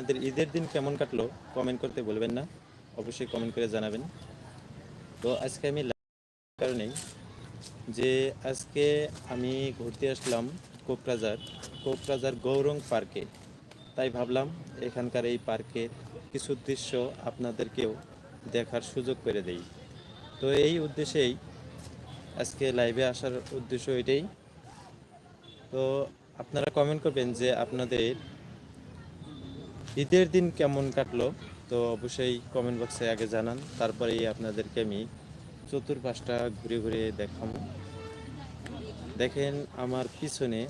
আপনাদের ঈদের দিন কেমন কাটলো? কমেন্ট করতে বলবেন না। অবশ্যই কমেন্ট করে জানাবেন। তো আজকে আমি কারণেই যে আজকে আমি ঘুরতে আসলাম কোকরাজার কোকরাজার গৌরং পার্কে। তাই ভাবলাম এখানকার এই পার্কের কিছু দৃশ্য আপনাদেরকেও দেখার সুযোগ করে দেই। তো এই উদ্দেশ্যেই আজকে লাইভে আসার উদ্দেশ্য এটাই। তো আপনারা কমেন্ট করবেন যে আপনাদের ঈদের দিন কেমন কাটলো? তো অবশ্যই কমেন্ট বক্সে আগে জানান। তারপরেই আপনাদেরকে আমি চতুর্পাশটা ঘুরে ঘুরে দেখাবো। দেখেন, আমার পিছনে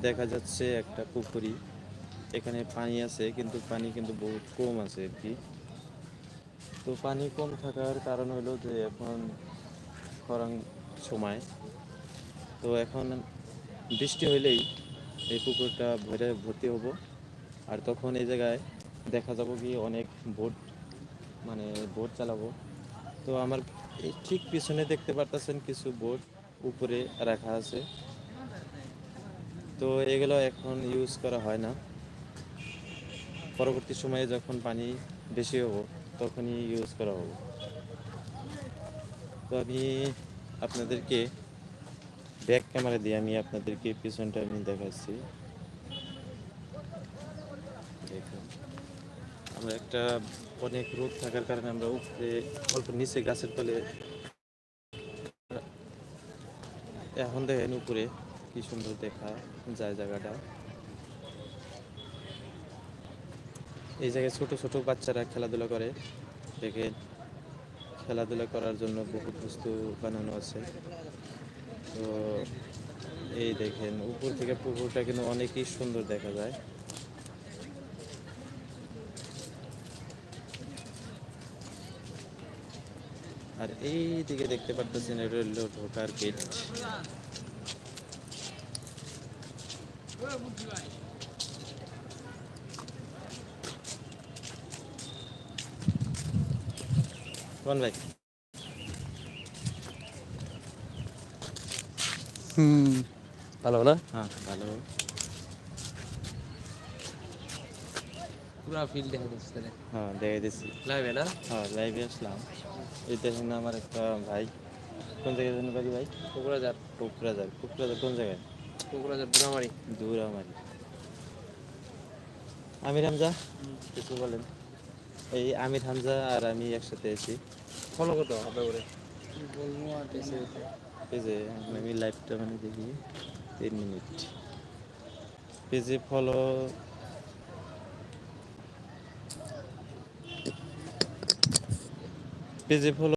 দেখা যাচ্ছে একটা পুকুরি। এখানে পানি আছে, কিন্তু পানি কিন্তু বহুত কম আছে আর কি। তো পানি কম থাকার কারণ হলো যে এখন খরাং সময়। তো এখন বৃষ্টি হইলেই এই পুকুরটা ভরে ভর্তি হব। আর তখন এই জায়গায় দেখা যাব কি অনেক বোট মানে বোট চালাবো। তো আমার এই ঠিক পিছনে দেখতে পারতেছেন কিছু বোট উপরে রাখা আছে। তো এগুলো এখন ইউজ করা হয় না। পরবর্তী সময়ে যখন পানি বেশি হব, তখনই ইউজ করা হবে। তো আমি আপনাদেরকে ব্যাক ক্যামেরা দিয়ে আমি আপনাদেরকে পিছনটা আমি দেখাচ্ছি। আমরা একটা অনেক রোদ থাকার কারণে আমরা উপরে অল্প নিচে গাছের তলে এখন দেখেন উপরে কি সুন্দর দেখা যায় জায়গাটা। এই জায়গায় ছোট ছোট বাচ্চারা খেলাধুলা করে। দেখেন, খেলাধুলা করার জন্য বহুত বস্তু বানানো আছে। তো এই দেখেন, উপর থেকে পুকুরটা কিন্তু অনেকই সুন্দর দেখা যায়। আর এই দিকে দেখতে পারতেছেন এটা হলো ঢোকার গেট। কোন ভাই? হুম ভালো না? হ্যাঁ ভালো। পুরা ফিল দেখা যাচ্ছে তাহলে। হ্যাঁ দেখে দিচ্ছি লাইভে না? হ্যাঁ লাইভে আসলাম। এই দেখেন আমার একটা ভাই। কোন জায়গায় জানি বাড়ি ভাই? কোকরাঝার কুকরাজার কুকরাজার কোন জায়গায়? কোকরাঝার বুড়ামারি। দূর আমার আমির হামজা কিছু বলেন। এই আমির হামজা আর আমি একসাথে আছি। ফলো করতে হবে করে পেজে আমি লাইভটা মানে দেখি। তিন মিনিট। পেজে ফলো পেজে ফলো